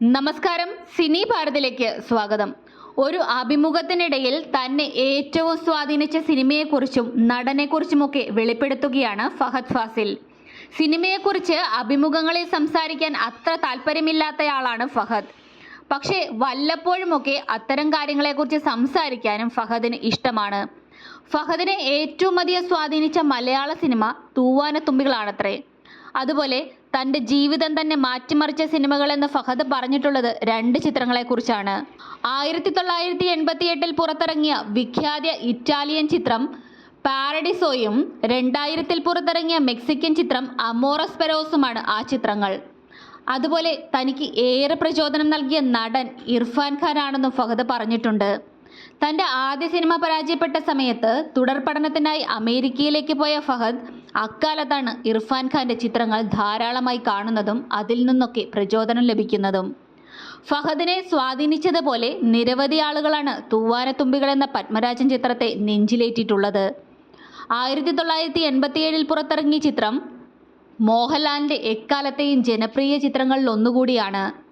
നമസ്കാരം സിനി ഭാരതിലേക്ക് സ്വാഗതം. ഒരു അഭിമുഖത്തിനിടയിൽ തന്നെ ഏറ്റവും സ്വാധീനിച്ച സിനിമയെക്കുറിച്ചും നടനെക്കുറിച്ചുമൊക്കെ വെളിപ്പെടുത്തുകയാണ് ഫഹദ് ഫാസിൽ. സിനിമയെക്കുറിച്ച് അഭിമുഖങ്ങളിൽ സംസാരിക്കാൻ അത്ര താല്പര്യമില്ലാത്തയാളാണ് ഫഹദ്. പക്ഷേ വല്ലപ്പോഴുമൊക്കെ അത്തരം കാര്യങ്ങളെക്കുറിച്ച് സംസാരിക്കാനും ഫഹദിന് ഇഷ്ടമാണ്. ഫഹദിനെ ഏറ്റവും അധികം സ്വാധീനിച്ച മലയാള സിനിമ തൂവാനത്തുമ്പികളാണത്രേ. അതുപോലെ തന്റെ ജീവിതം തന്നെ മാറ്റിമറിച്ച സിനിമകളെന്ന് ഫഹദ് പറഞ്ഞിട്ടുള്ളത് രണ്ട് ചിത്രങ്ങളെക്കുറിച്ചാണ്. ആയിരത്തി തൊള്ളായിരത്തി എൺപത്തി എട്ടിൽ പുറത്തിറങ്ങിയ വിഖ്യാത ഇറ്റാലിയൻ ചിത്രം പാരഡിസോയും രണ്ടായിരത്തിൽ പുറത്തിറങ്ങിയ മെക്സിക്കൻ ചിത്രം അമോറസ് പെരോസുമാണ് ആ ചിത്രങ്ങൾ. അതുപോലെ തനിക്ക് ഏറെ പ്രചോദനം നൽകിയ നടൻ ഇർഫാൻ ഖാൻ ആണെന്നും ഫഹദ് പറഞ്ഞിട്ടുണ്ട്. തന്റെ ആദ്യ സിനിമ പരാജയപ്പെട്ട സമയത്ത് തുടർ പഠനത്തിനായി അമേരിക്കയിലേക്ക് പോയ ഫഹദ് അക്കാലത്താണ് ഇർഫാൻ ഖാന്റെ ചിത്രങ്ങൾ ധാരാളമായി കാണുന്നതും അതിൽ നിന്നൊക്കെ പ്രചോദനം ലഭിക്കുന്നതും. ഫഹദിനെ സ്വാധീനിച്ചതുപോലെ നിരവധി ആളുകളാണ് തൂവാനത്തുമ്പികൾ എന്ന പത്മരാജൻ ചിത്രത്തെ നെഞ്ചിലേറ്റിട്ടുള്ളത്. ആയിരത്തി തൊള്ളായിരത്തി എൺപത്തിയേഴിൽ പുറത്തിറങ്ങിയ ചിത്രം മോഹൻലാലിന്റെ എക്കാലത്തെയും ജനപ്രിയ ചിത്രങ്ങളിൽ ഒന്നുകൂടിയാണ്.